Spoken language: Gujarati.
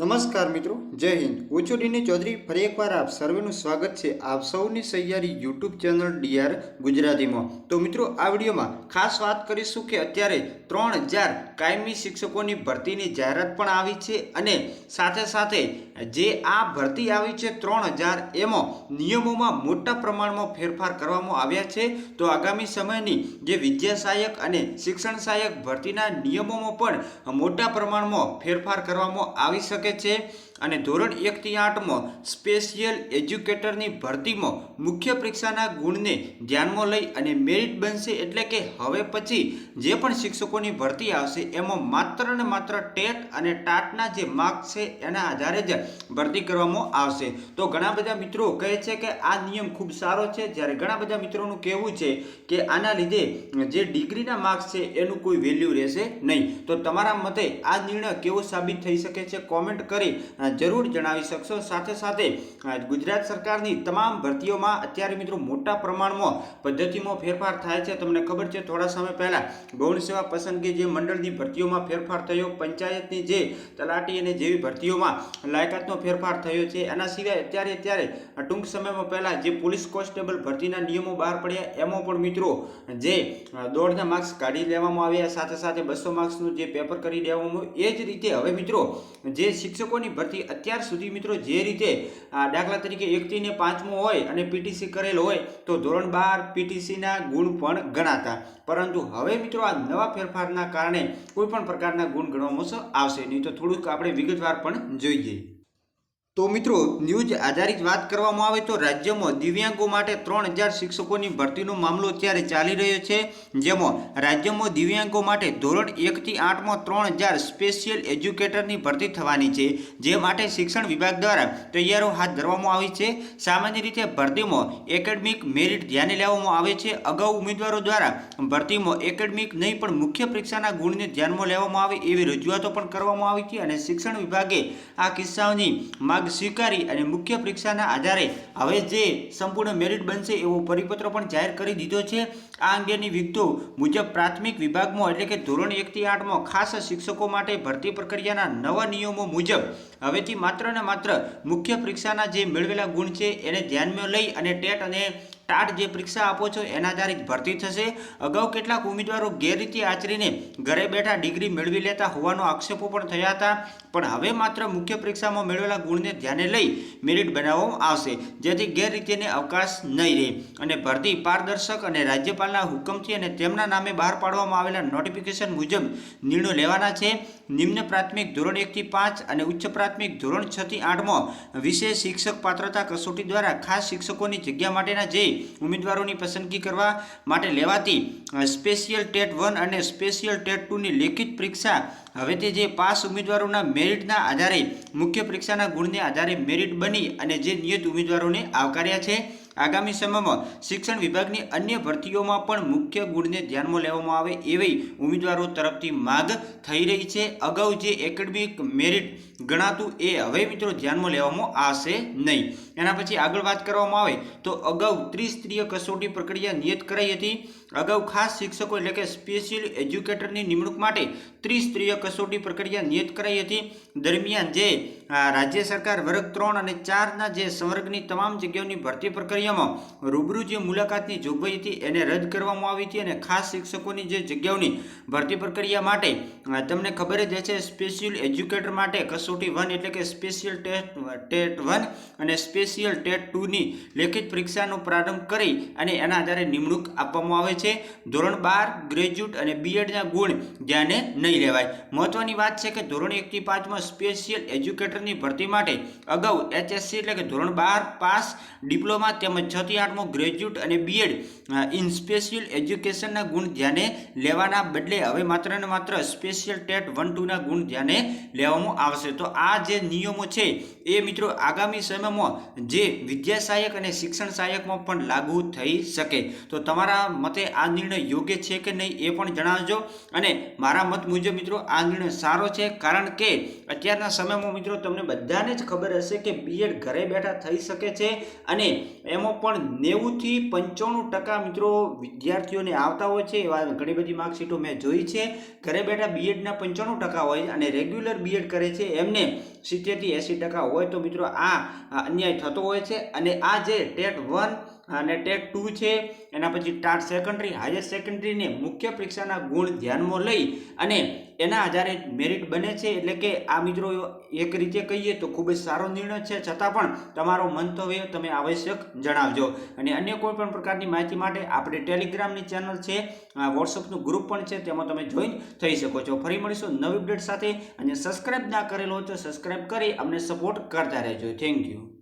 નમસ્કાર મિત્રો, જય હિન્દ. હું ચૌધરી. ફરી એકવાર આપ સર્વેનું સ્વાગત છે આપ સૌની સહિયારી યુટ્યુબ ચેનલ ડીઆર ગુજરાતીમાં. તો મિત્રો, આ વિડીયોમાં ખાસ વાત કરીશું કે અત્યારે ત્રણ હજાર કાયમી શિક્ષકોની ભરતીની જાહેરાત પણ આવી છે અને સાથે સાથે જે આ ભરતી આવી છે ત્રણ હજાર, એમાં નિયમોમાં મોટા પ્રમાણમાં ફેરફાર કરવામાં આવ્યા છે. તો આગામી સમયની જે વિદ્યા સહાયક અને શિક્ષણ સહાયક ભરતીના નિયમોમાં પણ મોટા પ્રમાણમાં ફેરફાર કરવામાં આવી શકે છે. અને ધોરણ એકથી આઠમાં સ્પેશિયલ એજ્યુકેટરની ભરતીમાં મુખ્ય પરીક્ષાના ગુણને ધ્યાનમાં લઈ અને મેરિટ બનશે એટલે કે હવે પછી જે પણ શિક્ષકોની ભરતી આવશે, એમાં માત્ર ને માત્ર ટેટ અને ટાટના જે માર્ક છે, એના આધારે જ ભરતી કરવામાં આવશે. તો ઘણા બધા મિત્રો કહે છે કે આ નિયમ ખૂબ સારો છે. જ્યારે ઘણા બધા મિત્રોનું કહેવું છે કે આના લીધે જે ડિગ્રીના માર્ક્સ છે, એનું કોઈ વેલ્યુ રહેશે નહીં. તો તમારા મતે આ નિર્ણય કેવો સાબિત થઈ શકે છે? કોમેન્ટ કરી જરૂર જણાવી શકશો? સાથે સાથે ગુજરાત સરકારની તમામ ભરતીઓમાં અત્યારે મિત્રો મોટા પ્રમાણમાં પદ્ધતિમાં ફેરફાર થાય છે. તમને ખબર છે, થોડા સમય પહેલાં ગૌણ સેવા પસંદગી જે મંડળની ભરતીઓમાં ફેરફાર થયો, પંચાયતની જે તલાટી અને જેવી ભરતીઓમાં લાયકાતનો ફેરફાર થયો છે. એના સિવાય અત્યારે અત્યારે ટૂંક સમયમાં પહેલાં જે પોલીસ કોન્સ્ટેબલ ભરતીના નિયમો બહાર પડ્યા, એમાં પણ મિત્રો જે દોઢના માર્ક્સ કાઢી લેવામાં આવ્યા, સાથે સાથે બસો માર્ક્સનું જે પેપર કરી દેવામાં એ જ રીતે હવે મિત્રો જે શિક્ષકોની ભરતી અત્યાર સુધી મિત્રો જે રીતે દાખલા તરીકે એકથી પાંચમો હોય અને પીટીસી કરેલ હોય, તો ધોરણ બાર પીટીસીના ગુણ પણ ગણાતા. પરંતુ હવે મિત્રો આ નવા ફેરફારના કારણે કોઈપણ પ્રકારના ગુણ ગણવામાં આવશે નહીં. તો થોડુંક આપણે વિગતવાર પણ જોઈએ. તો મિત્રો, ન્યૂઝ આધારિત વાત કરવામાં આવે તો રાજ્યમાં દિવ્યાંગો માટે ત્રણ હજાર શિક્ષકોની ભરતીનો મામલો અત્યારે ચાલી રહ્યો છે. જેમાં રાજ્યમાં દિવ્યાંગો માટે ધોરણ એકથી આઠમાં ત્રણ હજાર સ્પેશિયલ એજ્યુકેટરની ભરતી થવાની છે, જે માટે શિક્ષણ વિભાગ દ્વારા તૈયારો હાથ ધરવામાં આવી છે. સામાન્ય રીતે ભરતીમાં એકેડમિક મેરિટ ધ્યાને લેવામાં આવે છે. અગાઉ ઉમેદવારો દ્વારા ભરતીમાં એકેડમિક નહીં, પણ મુખ્ય પરીક્ષાના ગુણને ધ્યાનમાં લેવામાં આવે એવી રજૂઆતો પણ કરવામાં આવી હતી અને શિક્ષણ વિભાગે આ કિસ્સાઓની માગ સ્વીકારી અને મુખ્ય પરીક્ષાના આધારે હવે જે સંપૂર્ણ મેરિટ બનશે એવો પરિપત્ર પણ જાહેર કરી દીધો છે. આ અંગેની વિગતો મુજબ પ્રાથમિક વિભાગમાં એટલે કે ધોરણ એકથી આઠમાં ખાસ શિક્ષકો માટે ભરતી પ્રક્રિયાના નવા નિયમો મુજબ હવેથી માત્ર ને માત્ર મુખ્ય પરીક્ષાના જે મેળવેલા ગુણ છે એને ધ્યાનમાં લઈ અને ટેટ અને ટાટ જે પરીક્ષા આપો છો, એના આધારિત ભરતી થશે. અગાઉ કેટલાક ઉમેદવારો ગેરરીતિ આચરીને ઘરે બેઠા ડિગ્રી મેળવી લેતા હોવાનો આક્ષેપો પણ થયા હતા. પણ હવે માત્ર મુખ્ય પરીક્ષામાં મેળવેલા ગુણને ધ્યાને લઈ મેરિટ બનાવવામાં આવશે, જેથી ગેરરીતિને અવકાશ નહીં રહે. અને ભરતી પારદર્શક અને રાજ્યપાલના હુકમથી અને તેમના નામે બહાર પાડવામાં આવેલા નોટિફિકેશન મુજબ નિર્ણયો લેવાના છે. નિમ્ન પ્રાથમિક ધોરણ એકથી પાંચ અને ઉચ્ચ પ્રાથમિક ધોરણ છથી આઠમાં વિશેષ શિક્ષક પાત્રતા કસોટી દ્વારા ખાસ શિક્ષકોની જગ્યા માટેના જે ઉમેદવારોની પસંદગી કરવા માટે લેવાતી સ્પેશિયલ ટેટ વન અને સ્પેશિયલ ટેટ ટુની લેખિત પરીક્ષા હવે તે જે પાસ ઉમેદવારોના મેરિટના આધારે, મુખ્ય પરીક્ષાના ગુણને આધારે મેરિટ બની અને જે નિયત ઉમેદવારોને આવકાર્યા છે આગામી સમયમાં શિક્ષણ વિભાગની અન્ય ભરતીઓમાં પણ મુખ્ય ગુણને ધ્યાનમાં લેવામાં આવે એવી ઉમેદવારો તરફથી માગ થઈ રહી છે. અગાઉ જે એકેડમિક મેરિટ ગણાતું એ હવે મિત્રો ધ્યાનમાં લેવામાં આવશે નહીં. એના પછી આગળ વાત કરવામાં આવે તો અગાઉ ત્રિસ્તરીય કસોટી પ્રક્રિયા નિયત કરાઈ હતી. અગાઉ ખાસ શિક્ષકો એટલે કે સ્પેશિયલ એજ્યુકેટરની નિમણૂક માટે ત્રિસ્તરીય કસોટી પ્રક્રિયા નિયત કરાઈ હતી. દરમિયાન જે રાજ્ય સરકાર વર્ગ ત્રણ અને ચારના જે સંવર્ગની તમામ જગ્યાઓની ભરતી પ્રક્રિયામાં રૂબરૂ જે મુલાકાતની જોગવાઈ હતી એને રદ કરવામાં આવી હતી અને ખાસ શિક્ષકોની જે જગ્યાઓની ભરતી પ્રક્રિયા માટે તમને ખબર જ છે સ્પેશિયલ એજ્યુકેટર માટે કસોટી વન એટલે કે સ્પેશિયલ ટેસ્ટ ટેટ વન અને સ્પેશિયલ ટેટ ટુની લેખિત પરીક્ષાનો પ્રારંભ કરી અને એના આધારે નિમણૂક આપવામાં આવે છે. ધોરણ બાર ગ્રેજ્યુએટ અને બીએડના ગુણ ધ્યાને નહીં લેવાય. મહત્વની વાત છે કે ધોરણ એકથી પાંચમાં સ્પેશિયલ એજ્યુકેટરની ભરતી માટે અગાઉ એચએસસી એટલે કે ધોરણ બાર પાસ ડિપ્લોમા તેમજ છ થી આઠમાં ગ્રેજ્યુએટ અને બીએડ ઇન સ્પેશિયલ એજ્યુકેશનના ગુણ ધ્યાને લેવાના બદલે હવે માત્ર ને માત્ર સ્પેશિયલ ટેટ વન ટુના ગુણ ધ્યાને લેવામાં આવશે. તો આ જે નિયમો છે એ મિત્રો આગામી સમયમાં જે વિદ્યા સહાયક અને શિક્ષણ સહાયકમાં પણ લાગુ થઈ શકે. તો તમારા મતે આ નિર્ણય યોગ્ય છે કે નહીં એ પણ જણાવજો. અને મારા મત મુજબ મિત્રો આ નિર્ણય સારો છે કારણ કે અત્યારના સમયમાં મિત્રો તમને બધાને જ ખબર હશે કે બીએડ ઘરે બેઠા થઈ શકે છે અને એમાં પણ નેવુંથી પંચાણું ટકા મિત્રો વિદ્યાર્થીઓને આવતા હોય છે. એવા ઘણી બધી માર્કશીટો મેં જોઈ છે. ઘરે બેઠા બીએડના પંચાણું ટકા હોય અને રેગ્યુલર બીએડ કરે છે એમને સિત્તેરથી એંસી ટકા હોય તો મિત્રો આ અન્યાય થતો હોય છે. અને આ જે ટેટ વન અને ટેટ ટુ છે. એના પછી ટાટ સેકન્ડરી હાયર સેકન્ડરીને મુખ્ય પરીક્ષાના ગુણ ધ્યાનમાં લઈ અને એના આધારે મેરિટ બને છે. એટલે કે આ મિત્રો એક રીતે કહીએ તો ખૂબ જ સારો નિર્ણય છે. છતાં પણ તમારો મંતવ્ય તમે આવશ્યક જણાવજો. અને અન્ય કોઈ પણ પ્રકારની માહિતી માટે આપણે ટેલિગ્રામની ચેનલ છે. વોટ્સઅપનું ગ્રુપ પણ છે. તેમાં તમે જોઈન થઈ શકો છો. ફરી મળીશું નવી અપડેટ સાથે. અને સબસ્ક્રાઇબ ના કરેલો હોય તો સબસ્ક્રાઇબ કરી અમને સપોર્ટ કરતા રહેજો. Thank you.